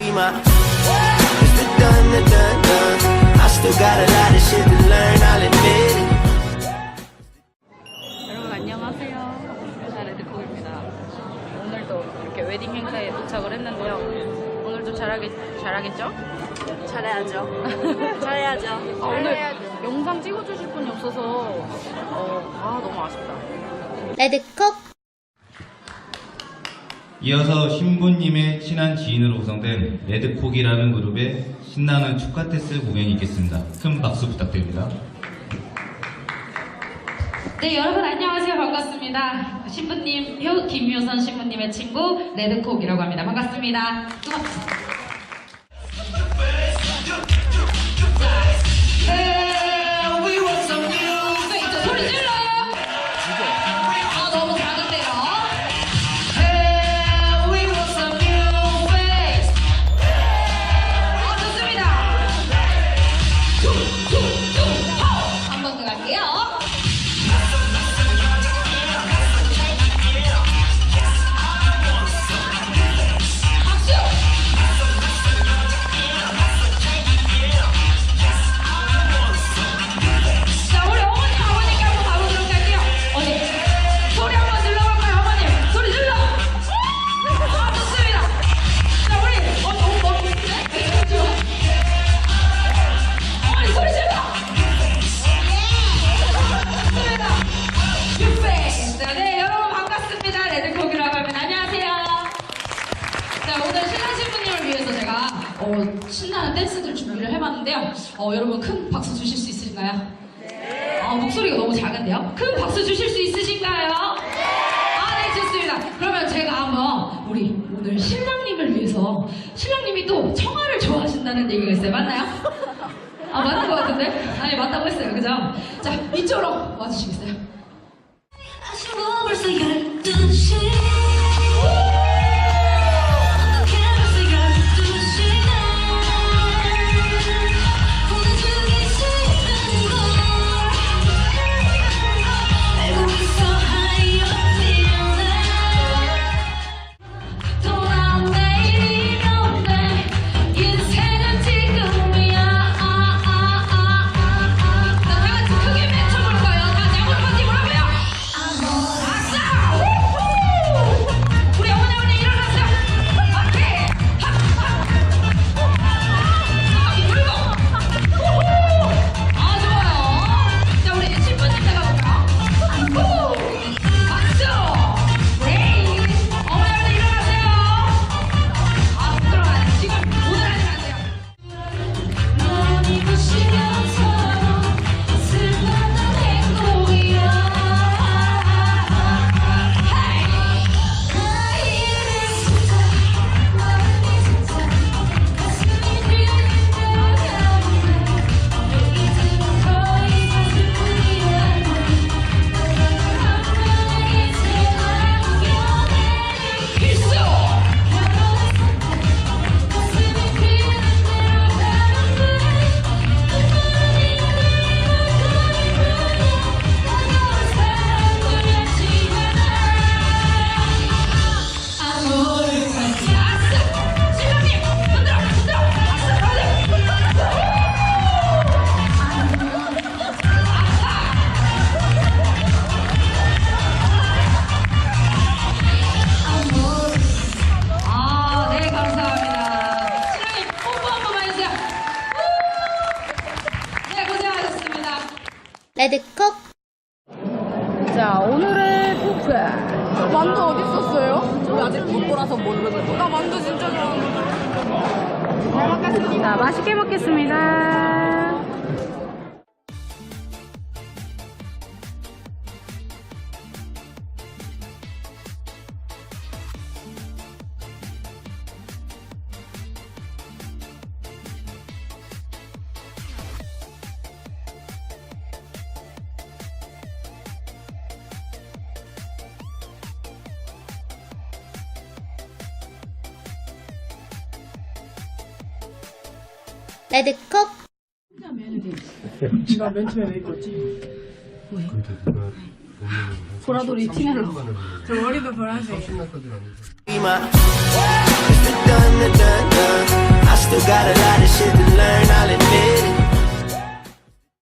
be my It's the done, the done, done I still got a lot of shit to learn, I'll admit it 여러분 안녕하세요. 회사 레드콕입니다. 오늘도 이렇게 웨딩 행사에 도착을 했는데요. 오늘도 잘하겠, 잘하겠죠? 잘해야죠. 잘해야죠. 아, 오늘 영상 찍어주실 분이 없어서 어, 아 너무 아쉽다. 레드콕 이어서 신부님의 친한 지인으로 구성된 레드콕이라는 그룹의 신나는 축하 댄스 공연이 있겠습니다. 큰 박수 부탁드립니다. 네, 여러분 안녕하세요. 반갑습니다. 신부님, 효, 김효선 신부님의 친구 레드콕이라고 합니다. 반갑습니다. 네, 어, 신나는 댄스들 준비를 해봤는데요. 어, 여러분 큰 박수 주실 수 있으신가요? 네. 아, 목소리가 너무 작은데요? 큰 박수 주실 수 있으신가요? 아, 네, 좋습니다. 그러면 제가 한번 우리 오늘 신랑님을 위해서 신랑님이 또 청아를 좋아하신다는 얘기가 있어요. 맞나요? 아, 맞는 것 같은데? 아니, 맞다고 했어요. 그죠? 자, 이쪽으로 와주시겠어요? 레드콕 자 오늘의 뷔페. 만두 어디 있었어요? 저 아직 못 보라서 모르는 거. 나 만두 진짜 좋아하는데. 잘 먹겠습니다. 맛있게 먹겠습니다. 레드컵 제가 맨 처음에 왜 입었지? 보라돌이 티내려고 저 머리도 보라색 It's the dun, the dun, dun. I still got a lot of shit to learn, I'll admit it.